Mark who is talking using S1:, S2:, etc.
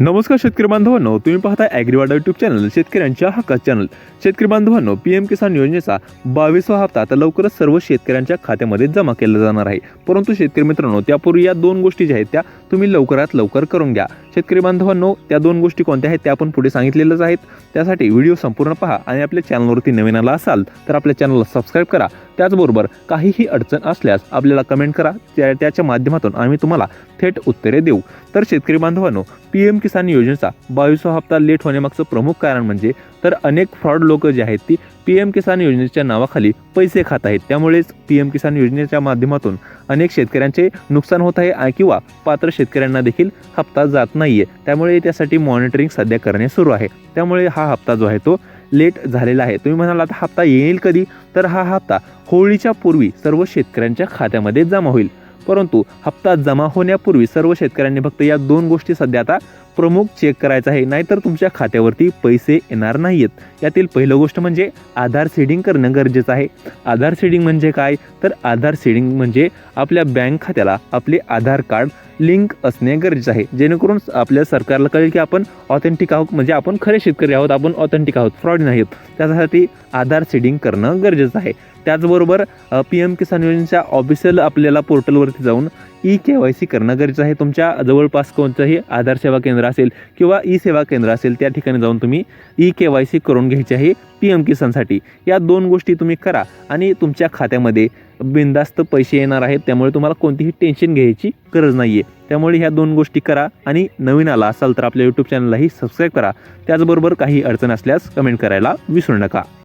S1: नमस्कार शेतकरी बांधवांनो तुम्ही पाहता ॲग्रीवाडा युट्यूब चॅनल शेतकऱ्यांच्या हक्का चॅनल शेतकरी बांधवांनो पी एम किसान योजनेचा बावीसवा हप्ता आता लवकरच सर्व शेतकऱ्यांच्या खात्यामध्ये जमा केला जाणार आहे. परंतु शेतकरी मित्रांनो त्यापूर्वी या दोन गोष्टी ज्या आहेत त्या तुम्ही लवकरात लवकर करून घ्या. शेतकरी बांधवांनो त्या दोन गोष्टी कोणत्या आहेत त्या आपण पुढे सांगितलेल्याच आहेत. त्यासाठी व्हिडिओ संपूर्ण पहा आणि आपल्या चॅनलवरती नवीन आला असाल तर आपल्या चॅनलला सबस्क्राईब करा. त्याचबरोबर काहीही अडचण असल्यास आपल्याला कमेंट करा. त्या त्याच्या माध्यमातून आम्ही तुम्हाला थेट उत्तरे देऊ. तर शेतकरी बांधवांनो पी एम किसान योजनेचा बावीसवा हप्ता लेट होण्यामागचं प्रमुख कारण म्हणजे तर अनेक फ्रॉड लोक जे आहेत ती पी एम किसान योजनेच्या नावाखाली पैसे खात आहेत. त्यामुळेच पी एम किसान योजनेच्या माध्यमातून अनेक शेतकऱ्यांचे नुकसान होत आहे किंवा पात्र शेतकऱ्यांना देखील हप्ता जात नाही आहे त्यामुळे त्यासाठी मॉनिटरिंग सध्या करणे सुरू आहे. त्यामुळे हा हप्ता जो आहे तो लेट झालेला आहे. तुम्ही म्हणाला आता हप्ता येईल कधी? तर हा हप्ता होळीच्या पूर्वी सर्व शेतकऱ्यांच्या खात्यामध्ये जमा होईल. परंतु हप्ता जमा होण्यापूर्वी सर्व शेतकऱ्यांनी फक्त या दोन गोष्टी सध्या आता प्रमुख चेक करायचा आहे. नाहीतर तुमच्या खात्यावरती पैसे येणार नाहीयेत. यातील पहिलं गोष्ट म्हणजे आधार सीडिंग करणं गरजेचं आहे. आधार सीडिंग म्हणजे काय? तर आधार सीडिंग म्हणजे आपल्या बँक खात्याला आपले आधार कार्ड लिंक असणे गरजेचं आहे. जेणेकरून आपल्या सरकारला कळेल की आपण ऑथेंटिक आहोत म्हणजे आपण खरे शेतकरी आहोत आपण ऑथेंटिक आहोत फ्रॉड नाही आहोत. त्यासाठी आधार सीडिंग करणं गरजेचं आहे. त्याचबरोबर पी एम किसान योजनेच्या ऑफिशियल आपल्याला पोर्टलवरती जाऊन ई के वाय सी करणं गरजेचं आहे. तुमच्या जवळपास कोणतंही आधार सेवा केंद्र असेल किंवा ई सेवा केंद्र असेल त्या ठिकाणी जाऊन तुम्ही ई के वाय सी करून घ्यायची आहे. पी एम किसानसाठी. या दोन गोष्टी तुम्ही करा आणि तुमच्या खात्यामध्ये बिंदास्त पैसे येणार आहेत त्यामुळे तुम्हाला कोणतीही टेन्शन घ्यायची गरज नाही आहे त्यामुळे ह्या दोन गोष्टी करा आणि नवीन आला असाल तर आपल्या यूट्यूब चॅनललाही सबस्क्राईब करा. त्याचबरोबर काही अडचण असल्यास कमेंट करायला विसरू नका.